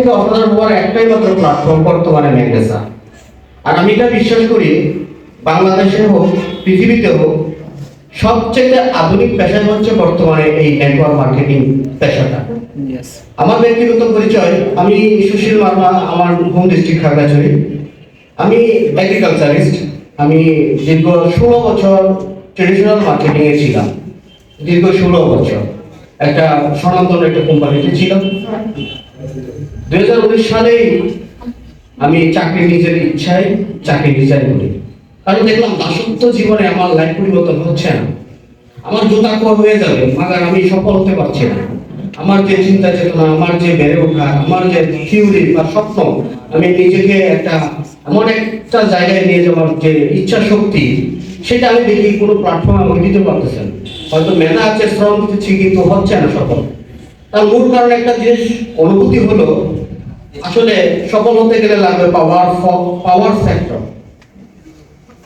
থেকে অসাধারণ হওয়ার একটাই মাত্র প্ল্যাটফর্ম বর্তমানে ম্যাগনেসা। আর আমি এটা বিশ্বাস করি বাংলাদেশে হোক পৃথিবীতে হোক সবচেয়ে আধুনিক পেশা হচ্ছে বর্তমানে এই নেটওয়ার্ক মার্কেটিং পেশাটা। আমার ব্যক্তিগত পরিচয় আমি সুশীল মার্মা আমার হোম ডিস্ট্রিক্ট খাগড়াছড়ি। আমি এগ্রিকালচারিস্ট আমি দীর্ঘ ষোলো বছর ট্রেডিশনাল মার্কেটিং এ ছিলাম। দীর্ঘ ষোলো বছর। একটা সনাতন একটা কোম্পানিতে ছিলাম। দুই সালেই আমি চাকরি নিজের ইচ্ছায় চাকরি করি। কারণ দেখলাম দাসত্ব জীবনে আমার লাইফ পরিবর্তন হচ্ছে না। আমার জুতা কর হয়ে যাবে আমি সফল হতে পারছি না। আমার যে চিন্তা চেতনা আমার যে বেড়ে ওঠা, আমার যে থিওরি বা স্বপ্ন, আমি নিজেকে একটা এমন একটা জায়গায় নিয়ে যাওয়ার যে ইচ্ছা শক্তি, সেটা আমি দেখি কোনো প্ল্যাটফর্মে আমাকে দিতে পারতেছেন হয়তো মেধা আছে, শ্রম দিচ্ছি, কিন্তু হচ্ছে না সফল। তার মূল কারণ একটা জিনিস, অনুভূতি হলো, আসলে সফল হতে গেলে লাগবে পাওয়ার পাওয়ার সেক্টর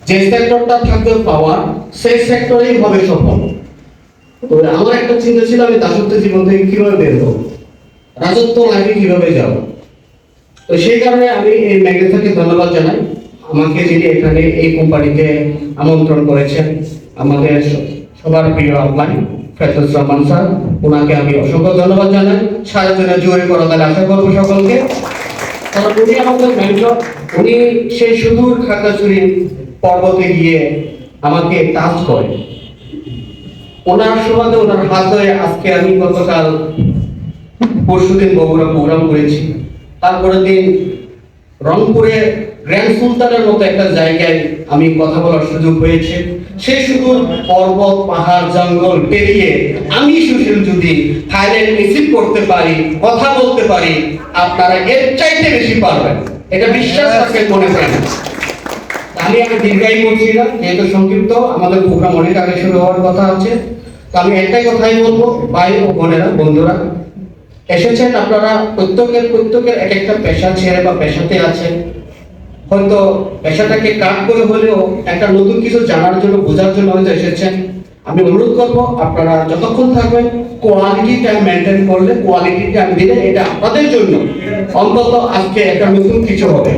যে সেক্টরটা থাকবে পাওয়ার সেই সেক্টরেই হবে সফল। তো আমার একটা চিন্তা ছিল, আমি দাসত্ব জীবন থেকে কীভাবে বের হব? রাজত্ব লাইফে কীভাবে যাব? তো সেই কারণে আমি এই ম্যাগনেসাকে ধন্যবাদ জানাই। আমাকে যিনি এখানে এই কোম্পানিতে আমন্ত্রণ করেছেন, আমাদের সবার প্রিয় আপলাইন স্যার ওনাকে আমি অসংখ্য ধন্যবাদ জানাই। জোরে আশা করব সকলকে। কারণ উনি আমাদের উনি সেই সুদূর খাগড়াছড়ি পর্বতে গিয়ে আমাকে টাচ করে। ওনার সুবাদে, ওনার হাত ধরে আজকে আমি গতকাল পরশুদিন বগুড়া প্রোগ্রাম করেছি। তারপরের দিন রংপুরে গ্র্যান্ড সুলতানের মতো একটা জায়গায় আমি কথা বলার সুযোগ হয়েছে সেই শুধু পর্বত পাহাড় জঙ্গল পেরিয়ে আমি সুশীল যদি থাইল্যান্ড রিসিভ করতে পারি কথা বলতে পারি আপনারা এর চাইতে বেশি পারবেন। এটা বিশ্বাস রাখেন মনে করেন। আমি আমি দীর্ঘায়ী করছি না যেহেতু সংক্ষিপ্ত আমাদের প্রোগ্রাম অনেক আগে শুরু হওয়ার কথা আছে। তো আমি একটাই কথাই বলব ভাই ও বোনেরা বন্ধুরা এসেছেন আপনারা প্রত্যেকের প্রত্যেকের এক একটা পেশা ছেড়ে বা পেশাতে আছেন হয়তো পেশাটাকে কাট করে হলেও একটা নতুন কিছু জানার জন্য, বোঝার জন্য হয়তো এসেছেন। আমি অনুরোধ করব, আপনারা যতক্ষণ থাকবেন কোয়ালিটিটা মেনটেন করলে কোয়ালিটিটা আমি দিলে এটা আপনাদের জন্য। অন্তত আজকে একটা নতুন কিছু হবে।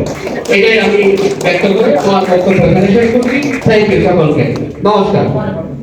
এটাই আমি ব্যক্ত করে, আমার বক্তব্য এখানে শেষ করছি। থ্যাংক ইউ সকলকে। নমস্কার।